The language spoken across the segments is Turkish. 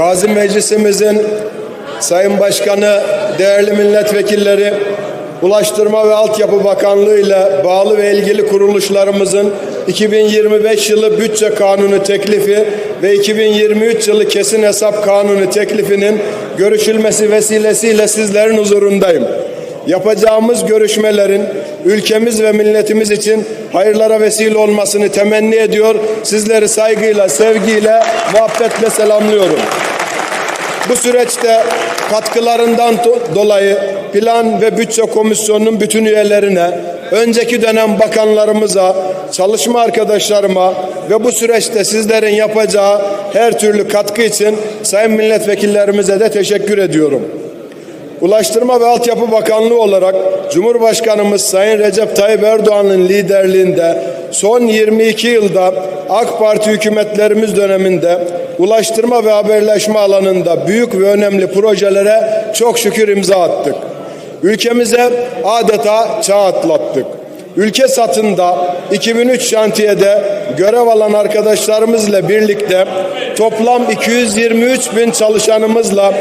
Gazi Meclisimizin Sayın Başkanı, değerli milletvekilleri, Ulaştırma ve Altyapı Bakanlığı ile bağlı ve ilgili kuruluşlarımızın 2025 yılı bütçe kanunu teklifi ve 2023 yılı kesin hesap kanunu teklifinin görüşülmesi vesilesiyle sizlerin huzurundayım. Yapacağımız görüşmelerin ülkemiz ve milletimiz için hayırlara vesile olmasını temenni ediyor. Sizleri saygıyla, sevgiyle, muhabbetle selamlıyorum. Bu süreçte katkılarından do- dolayı Plan ve Bütçe Komisyonu'nun bütün üyelerine, önceki dönem bakanlarımıza, çalışma arkadaşlarıma ve bu süreçte sizlerin yapacağı her türlü katkı için sayın milletvekillerimize de teşekkür ediyorum. Ulaştırma ve Altyapı Bakanlığı olarak Cumhurbaşkanımız Sayın Recep Tayyip Erdoğan'ın liderliğinde son 22 yılda AK Parti hükümetlerimiz döneminde ulaştırma ve haberleşme alanında büyük ve önemli projelere çok şükür imza attık. Ülkemize adeta çağ atlattık. Ülke satında 2003 şantiyede görev alan arkadaşlarımızla birlikte toplam 223 bin çalışanımızla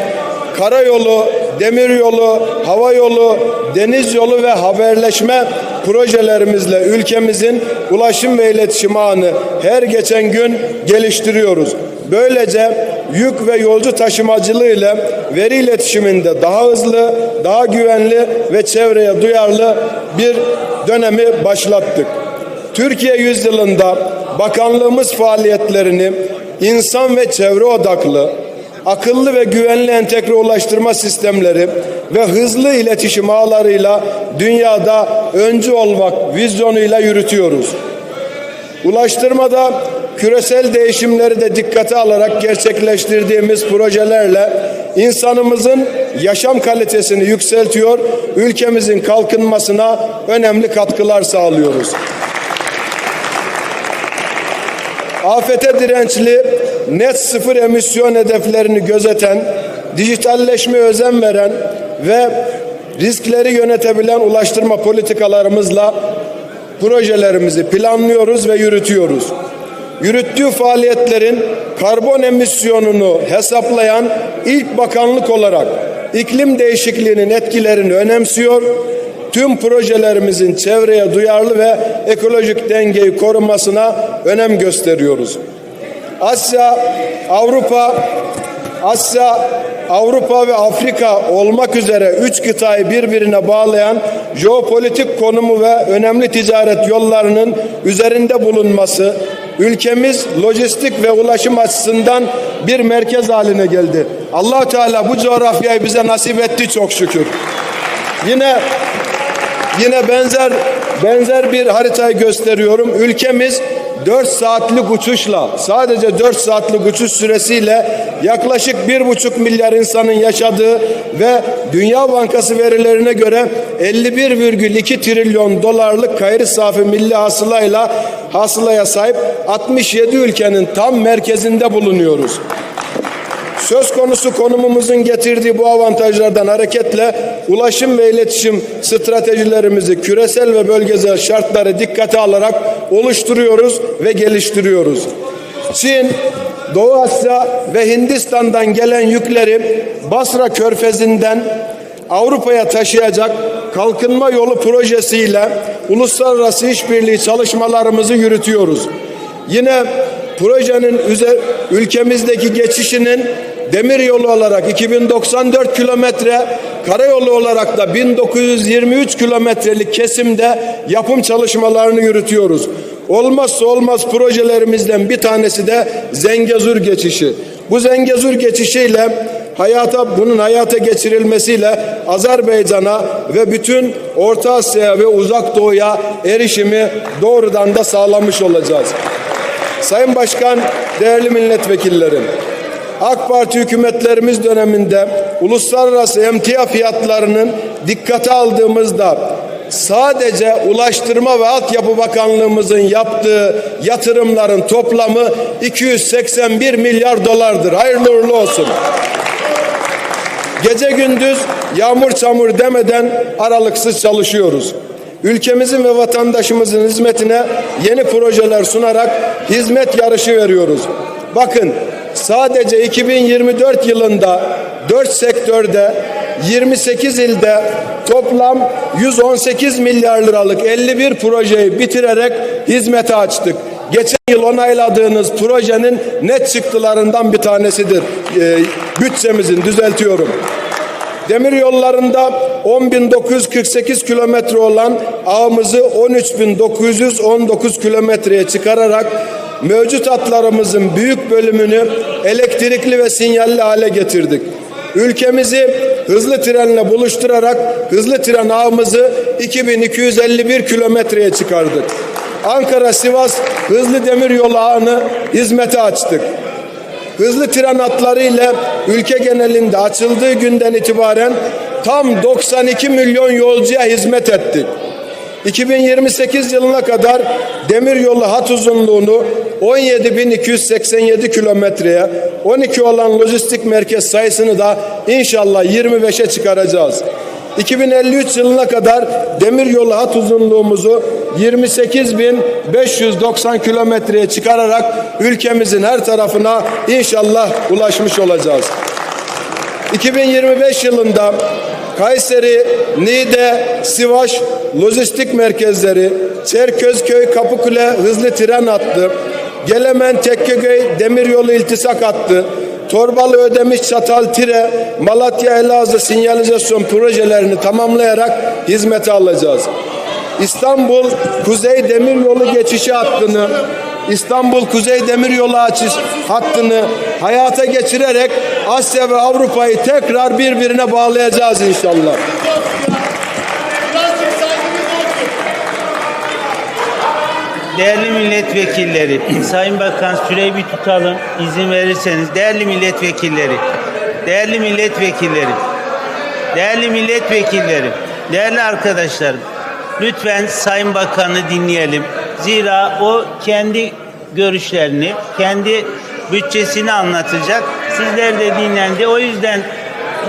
karayolu, demiryolu, hava yolu, deniz yolu ve haberleşme projelerimizle ülkemizin ulaşım ve iletişim ağını her geçen gün geliştiriyoruz. Böylece yük ve yolcu taşımacılığı ile veri iletişiminde daha hızlı, daha güvenli ve çevreye duyarlı bir dönemi başlattık. Türkiye yüzyılında bakanlığımız faaliyetlerini insan ve çevre odaklı, akıllı ve güvenli entegre ulaştırma sistemleri ve hızlı iletişim ağlarıyla dünyada öncü olmak vizyonuyla yürütüyoruz. Ulaştırmada küresel değişimleri de dikkate alarak gerçekleştirdiğimiz projelerle insanımızın yaşam kalitesini yükseltiyor, ülkemizin kalkınmasına önemli katkılar sağlıyoruz. afete dirençli net sıfır emisyon hedeflerini gözeten, dijitalleşmeye özen veren ve riskleri yönetebilen ulaştırma politikalarımızla projelerimizi planlıyoruz ve yürütüyoruz. Yürüttüğü faaliyetlerin karbon emisyonunu hesaplayan ilk bakanlık olarak iklim değişikliğinin etkilerini önemsiyor tüm projelerimizin çevreye duyarlı ve ekolojik dengeyi korumasına önem gösteriyoruz. Asya, Avrupa, Asya, Avrupa ve Afrika olmak üzere üç kıtayı birbirine bağlayan jeopolitik konumu ve önemli ticaret yollarının üzerinde bulunması ülkemiz lojistik ve ulaşım açısından bir merkez haline geldi. Allah Teala bu coğrafyayı bize nasip etti çok şükür. Yine Yine benzer benzer bir haritayı gösteriyorum. Ülkemiz 4 saatlik uçuşla sadece 4 saatlik uçuş süresiyle yaklaşık 1,5 milyar insanın yaşadığı ve Dünya Bankası verilerine göre 51,2 trilyon dolarlık gayri safi milli hasılayla hasılaya sahip 67 ülkenin tam merkezinde bulunuyoruz. Söz konusu konumumuzun getirdiği bu avantajlardan hareketle ulaşım ve iletişim stratejilerimizi küresel ve bölgesel şartları dikkate alarak oluşturuyoruz ve geliştiriyoruz. Çin, Doğu Asya ve Hindistan'dan gelen yükleri Basra Körfezi'nden Avrupa'ya taşıyacak kalkınma yolu projesiyle uluslararası işbirliği çalışmalarımızı yürütüyoruz. Yine projenin üzer, ülkemizdeki geçişinin demir yolu olarak 2094 kilometre, karayolu olarak da 1923 kilometrelik kesimde yapım çalışmalarını yürütüyoruz. Olmazsa olmaz projelerimizden bir tanesi de Zengezur geçişi. Bu Zengezur geçişiyle hayata bunun hayata geçirilmesiyle Azerbaycan'a ve bütün Orta Asya'ya ve Uzak Doğu'ya erişimi doğrudan da sağlamış olacağız. Sayın Başkan, değerli milletvekillerim, AK Parti hükümetlerimiz döneminde uluslararası emtia fiyatlarının dikkate aldığımızda sadece Ulaştırma ve Altyapı Bakanlığımızın yaptığı yatırımların toplamı 281 milyar dolardır. Hayırlı uğurlu olsun. Gece gündüz yağmur çamur demeden aralıksız çalışıyoruz. Ülkemizin ve vatandaşımızın hizmetine yeni projeler sunarak hizmet yarışı veriyoruz. Bakın sadece 2024 yılında 4 sektörde 28 ilde toplam 118 milyar liralık 51 projeyi bitirerek hizmete açtık. Geçen yıl onayladığınız projenin net çıktılarından bir tanesidir. Ee, bütçemizin düzeltiyorum. Demir yollarında 10.948 kilometre olan ağımızı 13.919 kilometreye çıkararak mevcut hatlarımızın büyük bölümünü elektrikli ve sinyalli hale getirdik. Ülkemizi hızlı trenle buluşturarak hızlı tren ağımızı 2251 kilometreye çıkardık. Ankara-Sivas hızlı demir yolu ağını hizmete açtık hızlı tren hatları ile ülke genelinde açıldığı günden itibaren tam 92 milyon yolcuya hizmet ettik. 2028 yılına kadar demiryolu hat uzunluğunu 17.287 kilometreye, 12 olan lojistik merkez sayısını da inşallah 25'e çıkaracağız. 2053 yılına kadar demiryolu hat uzunluğumuzu 28.590 kilometreye çıkararak ülkemizin her tarafına inşallah ulaşmış olacağız. 2025 yılında Kayseri, Niğde, Sivas lojistik merkezleri, Çerkezköy, Kapıkule hızlı tren hattı, Gelemen, Tekkeköy demiryolu iltisak hattı, Torbalı Ödemiş Çatal Tire, Malatya Elazığ sinyalizasyon projelerini tamamlayarak hizmete alacağız. İstanbul Kuzey Demiryolu geçişi hattını İstanbul Kuzey Demiryolu açış hattını hayata geçirerek Asya ve Avrupa'yı tekrar birbirine bağlayacağız inşallah. Değerli milletvekilleri, Sayın Bakan süreyi bir tutalım izin verirseniz. Değerli milletvekilleri, değerli milletvekilleri, değerli milletvekilleri, değerli arkadaşlarım. Lütfen Sayın Bakan'ı dinleyelim. Zira o kendi görüşlerini, kendi bütçesini anlatacak. Sizler de dinlendi. O yüzden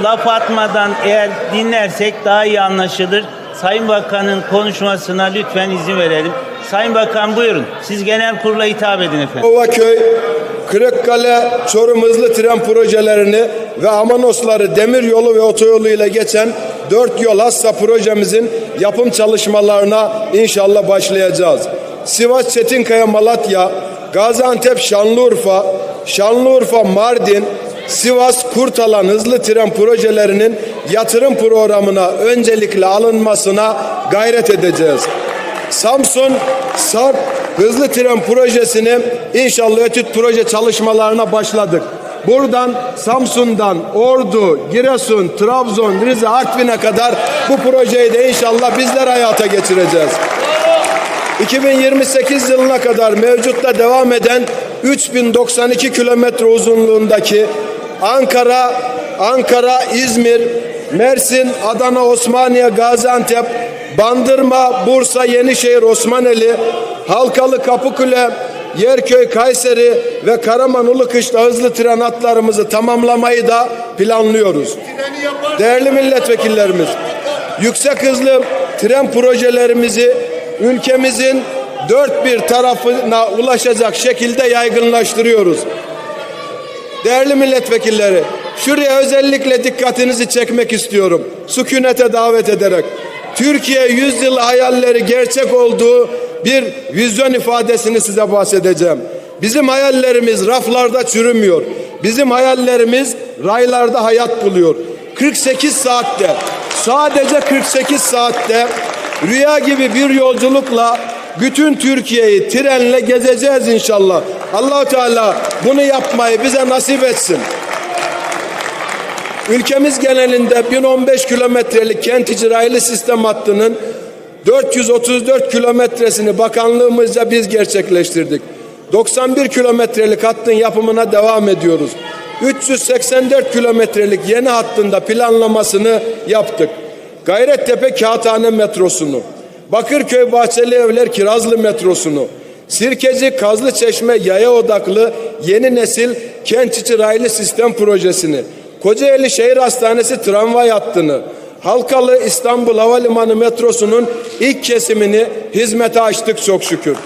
laf atmadan eğer dinlersek daha iyi anlaşılır. Sayın Bakan'ın konuşmasına lütfen izin verelim. Sayın Bakan buyurun. Siz genel kurula hitap edin efendim. Ovaköy, Kırıkkale, Çorum hızlı tren projelerini ve Amanosları demir yolu ve otoyolu geçen dört yol hassa projemizin yapım çalışmalarına inşallah başlayacağız. Sivas Çetinkaya Malatya, Gaziantep Şanlıurfa, Şanlıurfa Mardin, Sivas Kurtalan hızlı tren projelerinin yatırım programına öncelikle alınmasına gayret edeceğiz. Samsun Sarp hızlı tren projesini inşallah etüt proje çalışmalarına başladık. Buradan Samsun'dan Ordu, Giresun, Trabzon, Rize, Artvin'e kadar bu projeyi de inşallah bizler hayata geçireceğiz. 2028 yılına kadar mevcutta devam eden 3092 kilometre uzunluğundaki Ankara, Ankara, İzmir, Mersin, Adana, Osmaniye, Gaziantep, Bandırma, Bursa, Yenişehir, Osmaneli, Halkalı, Kapıkule, Yerköy, Kayseri ve Karaman Ulukışla hızlı tren hatlarımızı tamamlamayı da planlıyoruz. Değerli milletvekillerimiz, yüksek hızlı tren projelerimizi ülkemizin dört bir tarafına ulaşacak şekilde yaygınlaştırıyoruz. Değerli milletvekilleri, şuraya özellikle dikkatinizi çekmek istiyorum. Sükunete davet ederek. Türkiye yüzyıl hayalleri gerçek olduğu bir vizyon ifadesini size bahsedeceğim. Bizim hayallerimiz raflarda çürümüyor. Bizim hayallerimiz raylarda hayat buluyor. 48 saatte, sadece 48 saatte rüya gibi bir yolculukla bütün Türkiye'yi trenle gezeceğiz inşallah. Allahu Teala bunu yapmayı bize nasip etsin. Ülkemiz genelinde 1015 kilometrelik kent içi raylı sistem hattının 434 kilometresini bakanlığımızca biz gerçekleştirdik. 91 kilometrelik hattın yapımına devam ediyoruz. 384 kilometrelik yeni hattında planlamasını yaptık. Gayrettepe Kağıthane metrosunu, Bakırköy Bahçeli Evler Kirazlı metrosunu, Sirkeci Kazlı Çeşme yaya odaklı yeni nesil kent içi raylı sistem projesini, Kocaeli Şehir Hastanesi tramvay hattını, Halkalı İstanbul Havalimanı metrosunun ilk kesimini hizmete açtık çok şükür.